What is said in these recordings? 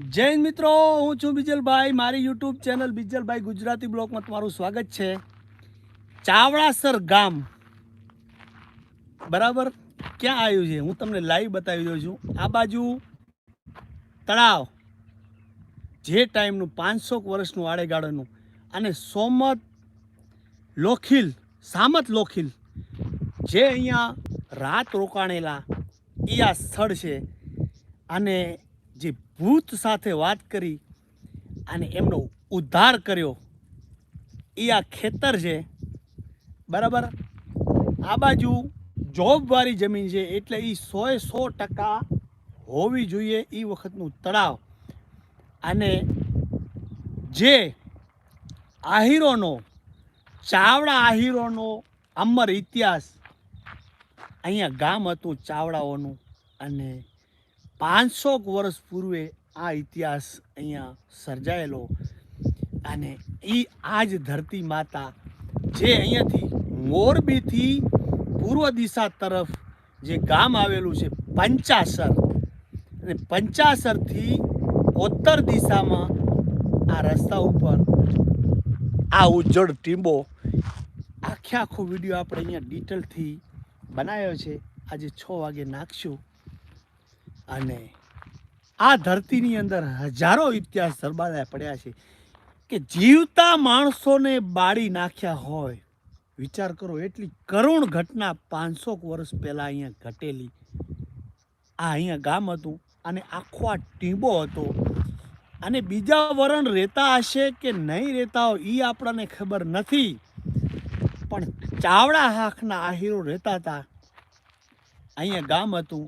હિન્દ મિત્રો, હું છું બીજલભાઈ. મારી યુટ્યુબ ચેનલ બીજલભાઈ ગુજરાતી બ્લોગમાં તમારું સ્વાગત છે. ચાવડાસર ગામ. બરાબર? ક્યાં આવ્યું છે? હું તમને લાઈવ બતાવી દઉં છું. આ બાજુ તળાવ. જે ટાઈમનું પાંચસો વર્ષનું આડેગાળોનું. અને સોમત લોખીલ, સામત લોખીલ. જે અહીંયા રાત રોકાણેલા એ આ સ્થળ છે. અને ભૂત સાથે વાત કરી અને એમનો ઉદ્ધાર કર્યો. એ આ ખેતર છે. બરાબર? આ બાજુ જોબવાળી જમીન છે એટલે એ સોએ સો ટકા હોવી જોઈએ એ વખતનું તળાવ. અને જે આહીરોનો, ચાવડા આહીરોનો અમર ઇતિહાસ, અહીંયા ગામ હતું ચાવડાઓનું અને પાંચસો વર્ષ પૂર્વે આ ઇતિહાસ અહીંયા સર્જાયેલો અને એ આ જ ધરતી માતા જે અહીંયાથી મોરબીથી પૂર્વ દિશા તરફ જે ગામ આવેલું છે પંચાસર અને પંચાસરથી ઉત્તર દિશામાં આ રસ્તા ઉપર આ ઉજ્જડ ટીંબો આખે આખો વીડિયો આપણે અહીંયા ડિટેલથી બનાવ્યો છે. આજે છ વાગે નાખશું. અને આ ધરતીની અંદર હજારો ઇતિહાસ સરબાદા પડ્યા છે કે જીવતા માણસોને બાળી નાખ્યા હોય, વિચાર કરો, એટલી કરુણ ઘટના પાંચસો વર્ષ પહેલાં અહીંયા ઘટેલી. આ અહીંયા ગામ હતું અને આખો આ ટીંબો હતો. અને બીજા વરણ રહેતા હશે કે નહીં રહેતા હોય એ આપણને ખબર નથી. પણ ચાવડા હાંખના આહીરો રહેતા હતા. અહીંયા ગામ હતું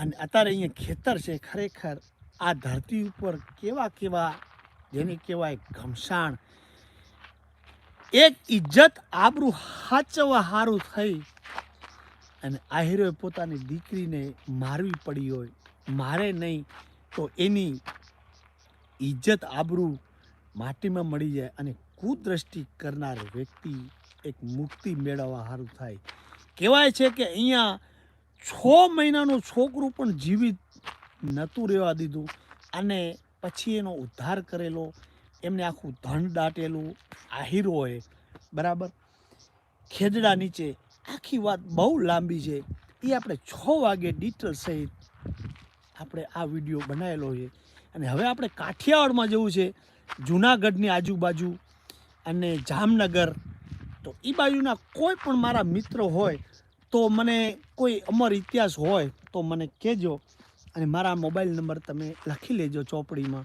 અને અત્યારે અહીંયા ખેતર છે, ખરેખર આ ધરતી ઉપર કેવા કેવા, જેને કહેવાય ઘમસાણ, એક ઇજ્જત આબરૂ હાચવા હારું થઈ અને આહિરોએ પોતાની દીકરીને મારવી પડી હોય, મારે નહીં તો એની ઇજ્જત આબરૂ માટીમાં મળી જાય અને કુદ્રષ્ટિ કરનાર વ્યક્તિ એક મુક્તિ મેળવવા સારું થાય. કહેવાય છે કે અહીંયા છ મહિનાનું છોકરું પણ જીવિત નહોતું રહેવા દીધું. અને પછી એનો ઉદ્ધાર કરેલો. એમને આખું ધન દાટેલું. આહીરોએ બરાબર? ખેદડા નીચે. આખી વાત બહુ લાંબી છે. એ આપણે છ વાગે ડિટેલ સહિત આપણે આ વીડિયો બનાવેલો છે. અને હવે આપણે કાઠિયાવાડમાં જવું છે. જુનાગઢની આજુબાજુ અને જામનગર. તો એ બાજુના કોઈ પણ મારા મિત્ર હોય તો મને કોઈ અમર ઇતિહાસ હોય તો મને કહેજો અને મારા મોબાઈલ નંબર તમે લખી લેજો ચોપડીમાં.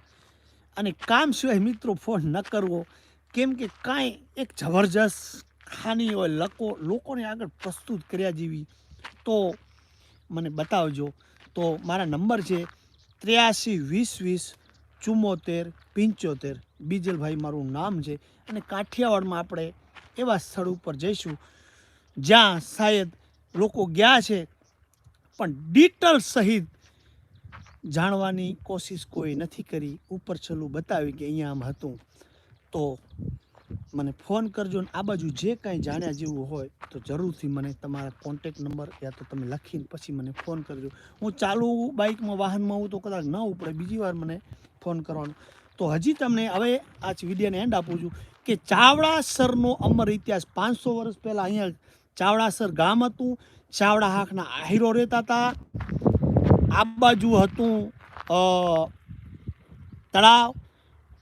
અને કામ સિવાય મિત્રો ફોન ન કરવો. કેમ કે કાંઈ એક જબરજસ્ત ખાની હોય લકો, લોકોને આગળ પ્રસ્તુત કર્યા જેવી. તો મને બતાવજો. તો મારા નંબર છે ત્ર્યાસી વીસ વીસ ચુમ્મોતેર પંચોતેર. બીજલભાઈ મારું નામ છે. અને કાઠિયાવાડમાં આપણે એવા સ્થળ ઉપર જઈશું જ્યાં શાયદ લોકો ગયા છે, પણ ડિટેલ સહિત જાણવાની કોશિશ કોઈ નથી કરી. ઉપર છેલ્લું બતાવી કે અહીંયા આમ હતું. તો મને ફોન કરજો ને આ બાજુ જે કાંઈ જાણ્યા જેવું હોય તો જરૂરથી મને તમારા કોન્ટેક નંબર યા તો તમે લખીને પછી મને ફોન કરજો. હું ચાલુ બાઇકમાં, વાહનમાં હું તો કદાચ ન ઉપડે. બીજી વાર મને ફોન કરવાનો. તો હજી તમને હવે આ વિડીયોને એન્ડ આપું છું કે ચાવડા સરનો અમર ઇતિહાસ પાંચસો વર્ષ પહેલાં અહીંયા ચાવડાસર ગામ હતું. ચાવડા હાંકના આહીરો રહેતા હતા. આ બાજુ હતું તળાવ.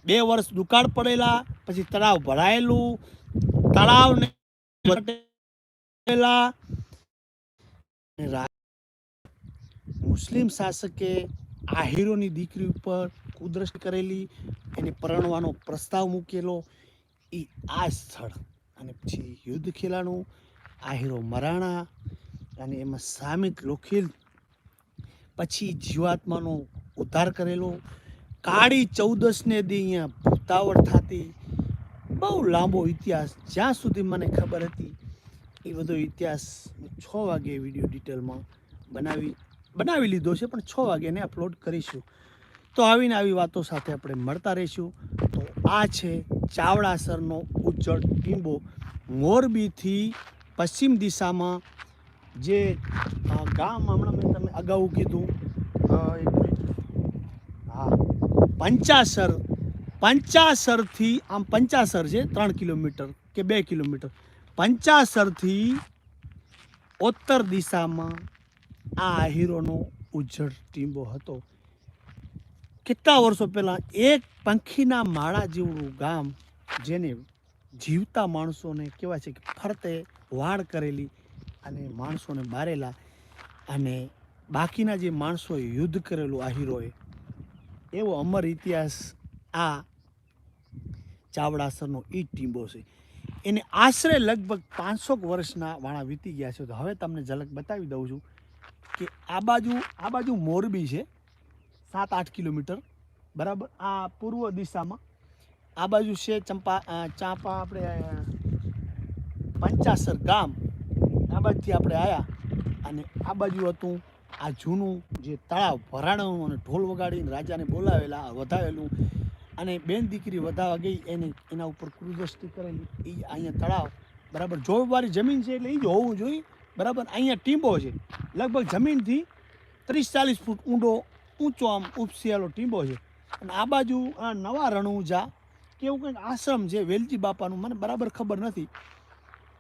બે વર્ષ દુકાળ પડેલા, પછી તળાવ ભરાયેલું. તળાવને મુસ્લિમ શાસકે આહીરોની દીકરી ઉપર કુદરત કરેલી, એને પરણવાનો પ્રસ્તાવ મૂકેલો. એ આ સ્થળ. અને પછી યુદ્ધ ખેલાણું. આહીરો મરાણા અને એમાં સામિત લોખીલ. પછી જીવાત્માનો ઉદ્ધાર કરેલો. કાળી ચૌદસને દી અહીંયા ભૂતાવળ થતી. બહુ લાંબો ઇતિહાસ. જ્યાં સુધી મને ખબર હતી, એ બધો ઇતિહાસ છ વાગે વીડિયો ડિટેલમાં બનાવી બનાવી લીધો છે, પણ છ વાગે એને અપલોડ કરીશું. તો આવીને આવી વાતો સાથે આપણે મળતા રહીશું. તો આ છે ચાવડાસરનો ઉજ્જળ ટીંબો. મોરબીથી પશ્ચિમ દિશામાં જે ગામ હમણાં મેં તમે અગાઉ કીધું હા. પંચાસર, પંચાસરથી, આમ પંચાસર છે, ત્રણ કિલોમીટર કે બે કિલોમીટર. પંચાસરથી ઉત્તર દિશામાં આ આહીરોનો ઉજ્જડ ટીંબો હતો. કેટલા વર્ષો પહેલાં એક પંખીના માળા જેવું ગામ જેને જીવતા માણસોને કહેવાય છે કે ફરતે વાડ કરેલી અને માણસોને મારેલા અને બાકીના જે માણસોએ યુદ્ધ કરેલું આ હીરોએ, એવો અમર ઇતિહાસ આ ચાવડાસરનો ઈ ટીંબો છે. એને આશરે લગભગ પાંચસો વર્ષના વાળા વીતી ગયા છે. તો હવે તમને ઝલક બતાવી દઉં છું કે આ બાજુ આ બાજુ મોરબી છે સાત આઠ કિલોમીટર, બરાબર? આ પૂર્વ દિશામાં. આ બાજુ છે ચંપા ચાંપા, આપણે પંચાસર ગામ આ બાજુથી આપણે આવ્યા અને આ બાજુ હતું આ જૂનું જે તળાવ ભરાણું અને ઢોલ વગાડીને રાજાને બોલાવેલા વધાવેલું. અને બેન દીકરી વધાવા ગઈ, એને એના ઉપર ક્રુદસ્તી કરેલી. એ અહીંયા તળાવ, બરાબર જોબવાળી જમીન છે એટલે એ જ હોવું જોઈએ. બરાબર, અહીંયા ટીંબો છે. લગભગ જમીનથી ત્રીસ ચાલીસ ફૂટ ઊંડો, ઊંચો આમ ઉપસિયાલો ટીંબો છે. અને આ બાજુ આ નવા રણુજા કેવું કંઈક આશ્રમ છે, વેલજી બાપાનું, મને બરાબર ખબર નથી.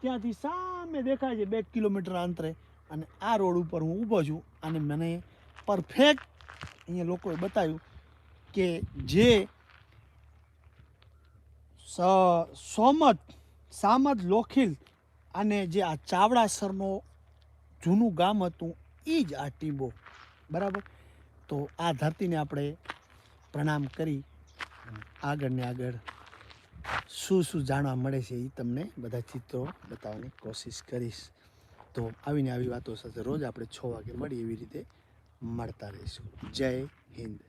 ત્યાંથી સામે દેખાય છે બે કિલોમીટર અંતરે અને આ રોડ ઉપર હું ઊભો છું અને મને પરફેક્ટ અહીંયા લોકોએ બતાવ્યું કે જે સોમત, સામત, લોખીલ અને જે આ ચાવડાસરનો જૂનું ગામ હતું એ જ આ ટીંબો. બરાબર? તો આ ધરતીને આપણે પ્રણામ કરી આગળ ને આગળ. શું શું જાણવા મળે છે એ તમને બધા ચિત્રો બતાવવાની કોશિશ કરીશ. તો આવીને આવી વાતો સાથે રોજ આપણે છ વાગે મળી એવી રીતે મળતા રહીશું. જય હિન્દ.